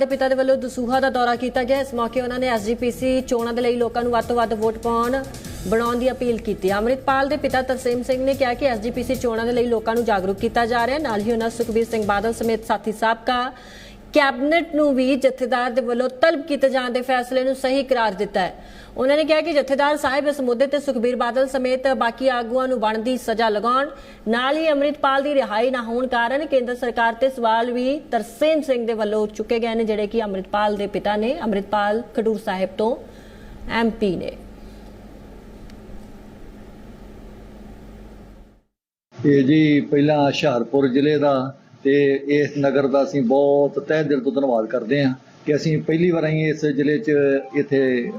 ਦੇ ਪਿਤਾ ਦੇ ਵੱਲੋਂ ਦਸੂਹਾ ਦਾ ਦੌਰਾ ਕੀਤਾ ਗਿਆ। ਇਸ ਮੌਕੇ ਉਹਨਾਂ ਨੇ ਐਸਜੀਪੀਸੀ ਚੋਣਾਂ ਦੇ ਲਈ ਲੋਕਾਂ ਨੂੰ ਵੱਧ ਤੋਂ ਵੱਧ ਵੋਟ ਪਾਉਣ ਬਣਾਉਣ ਦੀ ਅਪੀਲ ਕੀਤੀ। ਅੰਮ੍ਰਿਤਪਾਲ ਦੇ ਪਿਤਾ ਤਰਸੇਮ ਸਿੰਘ ਨੇ ਕਿਹਾ ਕਿ ਐਸਜੀਪੀਸੀ ਚੋਣਾਂ ਦੇ ਲਈ ਲੋਕਾਂ ਨੂੰ ਜਾਗਰੂਕ ਕੀਤਾ ਜਾ ਰਿਹਾ ਹੈ। ਨਾਲ ਹੀ ਉਹਨਾਂ ਸੁਖਬੀਰ ਸਿੰਘ ਬਾਦਲ ਸਮੇਤ ਸਾਥੀ ਸਾਬਕਾ ਕੈਬਨਿਟ ਨੂੰ ਵੀ ਜਥੇਦਾਰ ਦੇ ਵੱਲੋਂ ਤਲਬ ਕੀਤੇ ਜਾਣ ਦੇ ਫੈਸਲੇ ਨੂੰ ਸਹੀ ਕਰਾਰ ਦਿੱਤਾ ਹੈ। ਉਹਨਾਂ ਨੇ ਕਿਹਾ ਕਿ ਜਥੇਦਾਰ ਸਾਹਿਬ ਇਸ ਮੁੱਦੇ ਤੇ ਸੁਖਬੀਰ ਬਾਦਲ ਸਮੇਤ ਬਾਕੀ ਆਗੂਆਂ ਨੂੰ ਬਣਦੀ ਸਜ਼ਾ ਲਗਾਉਣ, ਨਾਲ ਹੀ ਅੰਮ੍ਰਿਤਪਾਲ ਦੀ ਰਿਹਾਈ ਨਾ ਹੋਣ ਕਾਰਨ ਕੇਂਦਰ ਸਰਕਾਰ ਤੇ ਸਵਾਲ ਵੀ ਤਰਸੇਮ ਸਿੰਘ ਦੇ ਵੱਲੋਂ ਚੁੱਕੇ ਗਏ ਨੇ, ਜਿਹੜੇ ਕਿ ਅੰਮ੍ਰਿਤਪਾਲ ਦੇ ਪਿਤਾ ਨੇ, ਅੰਮ੍ਰਿਤਪਾਲ ਖਡੂਰ ਸਾਹਿਬ ਤੋਂ ਐਮਪੀ ਨੇ। ਇਹ ਜੀ ਪਹਿਲਾਂ ਹੁਸ਼ਿਆਰਪੁਰ ਜ਼ਿਲ੍ਹੇ ਦਾ ਤੇ ਇਸ ਨਗਰ ਦਾ ਅਸੀਂ ਬਹੁਤ ਤਹਿ ਦਿਲ ਤੋਂ ਧੰਨਵਾਦ ਕਰਦੇ ਹਾਂ ਕਿ ਅਸੀਂ ਪਹਿਲੀ ਵਾਰ ਆਈ ਇਸ ਜ਼ਿਲ੍ਹੇ 'ਚ ਇੱਥੇ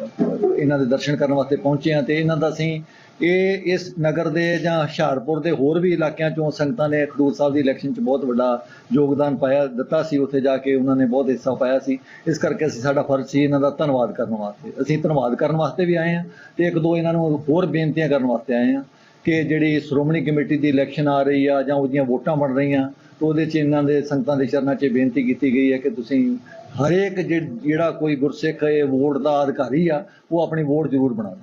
ਇਹਨਾਂ ਦੇ ਦਰਸ਼ਨ ਕਰਨ ਵਾਸਤੇ ਪਹੁੰਚੇ ਹਾਂ ਤੇ ਇਹਨਾਂ ਦਾ ਅਸੀਂ ਇਹ ਇਸ ਨਗਰ ਦੇ ਜਾਂ ਹੁਸ਼ਿਆਰਪੁਰ ਦੇ ਹੋਰ ਵੀ ਇਲਾਕਿਆਂ ਚੋਂ ਸੰਗਤਾਂ ਨੇ ਖਡੂਰ ਸਾਹਿਬ ਦੀ ਇਲੈਕਸ਼ਨ 'ਚ ਬਹੁਤ ਵੱਡਾ ਯੋਗਦਾਨ ਪਾਇਆ, ਦਿੱਤਾ ਸੀ, ਉੱਥੇ ਜਾ ਕੇ ਉਹਨਾਂ ਨੇ ਬਹੁਤ ਹਿੱਸਾ ਪਾਇਆ ਸੀ। ਇਸ ਕਰਕੇ ਅਸੀਂ ਸਾਡਾ ਫਰਜ਼ ਸੀ ਇਹਨਾਂ ਦਾ ਧੰਨਵਾਦ ਕਰਨ ਵਾਸਤੇ। ਅਸੀਂ ਧੰਨਵਾਦ ਕਰਨ ਵਾਸਤੇ ਵੀ ਆਏ ਹਾਂ ਤੇ ਇੱਕ ਦੋ ਇਹਨਾਂ ਨੂੰ ਹੋਰ ਬੇਨਤੀਆਂ ਕਰਨ ਵਾਸਤੇ ਆਏ ਹਾਂ ਕਿ ਜਿਹੜੀ ਸ਼੍ਰੋਮਣੀ ਕਮੇਟੀ ਦੀ ਇਲੈਕਸ਼ਨ ਆ ਰਹੀ ਆ ਜਾਂ ਉਹਦੀਆਂ ਵੋਟਾਂ ਬਣ ਰਹੀਆਂ ਤਾਂ ਉਹਦੇ 'ਚ ਇਹਨਾਂ ਦੇ ਸੰਗਤਾਂ ਦੇ ਚਰਨਾਂ 'ਚ ਬੇਨਤੀ ਕੀਤੀ ਗਈ ਹੈ ਕਿ ਤੁਸੀਂ ਹਰੇਕ ਜਿ- ਜਿਹੜਾ ਕੋਈ ਗੁਰਸਿੱਖ ਇਹ ਵੋਟ ਦਾ ਅਧਿਕਾਰੀ ਆ, ਉਹ ਆਪਣੀ ਵੋਟ ਜ਼ਰੂਰ ਬਣਾਵੇ।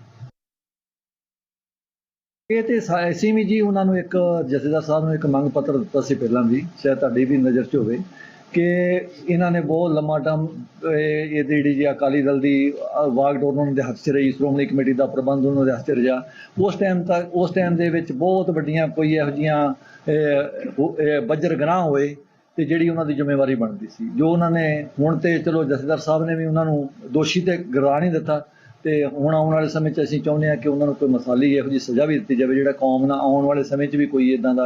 ਇਹ ਤੇ ਸਾ- ਅਸੀਂ ਵੀ ਜੀ ਉਹਨਾਂ ਨੂੰ ਇੱਕ ਜਥੇਦਾਰ ਸਾਹਿਬ ਨੂੰ ਇੱਕ ਮੰਗ ਪੱਤਰ ਦਿੱਤਾ ਸੀ ਪਹਿਲਾਂ ਵੀ, ਸ਼ਾਇਦ ਤੁਹਾਡੀ ਵੀ ਨਜ਼ਰ 'ਚ ਹੋਵੇ। ਕਿ ਇਹਨਾਂ ਨੇ ਬਹੁਤ ਲੰਮਾ ਟਾਈਮ ਇਹ ਜਿਹੜੀ ਜੀ ਅਕਾਲੀ ਦਲ ਦੀ ਅ, ਵਾਗਡੋਰ ਉਹਨਾਂ ਦੇ ਹੱਥ 'ਚ ਰਹੀ ਸ਼੍ਰੋਮਣੀ ਕਮੇਟੀ ਦਾ ਪ੍ਰਬੰਧ ਉਹਨਾਂ ਦੇ ਹੱਥ 'ਚ ਰਿਹਾ। ਉਸ ਟਾਈਮ ਤੱਕ ਉਸ ਟਾਈਮ ਦੇ ਵਿੱਚ ਬਹੁਤ ਵੱਡੀਆਂ ਕੋਈ ਇਹੋ ਜੀਆਂ ਬੱਜਰ ਗਨਾਹ ਹੋਏ ਤੇ ਜਿਹੜੀ ਉਹਨਾਂ ਦੀ ਜ਼ਿੰਮੇਵਾਰੀ ਬਣਦੀ ਸੀ। ਜੋ ਉਹਨਾਂ ਨੇ ਹੁਣ ਤੇ ਚਲੋ ਜਥੇਦਾਰ ਸਾਹਿਬ ਨੇ ਵੀ ਉਹਨਾਂ ਨੂੰ ਦੋਸ਼ੀ ਤੇ ਗਰਾ ਨਹੀਂ ਦਿੱਤਾ ਤੇ ਹੁਣ ਆਉਣ ਵਾਲੇ ਸਮੇਂ 'ਚ ਅਸੀਂ ਚਾਹੁੰਦੇ ਹਾਂ ਕਿ ਉਹਨਾਂ ਨੂੰ ਕੋਈ ਮਸਾਲੀ ਇਹੋ ਜਿਹੀ ਸਜ਼ਾ ਵੀ ਦਿੱਤੀ ਜਾਵੇ ਜਿਹੜਾ ਕੌਮ ਨਾਲ ਆਉਣ ਵਾਲੇ ਸਮੇਂ 'ਚ ਵੀ ਕੋਈ ਇਦਾਂ ਦਾ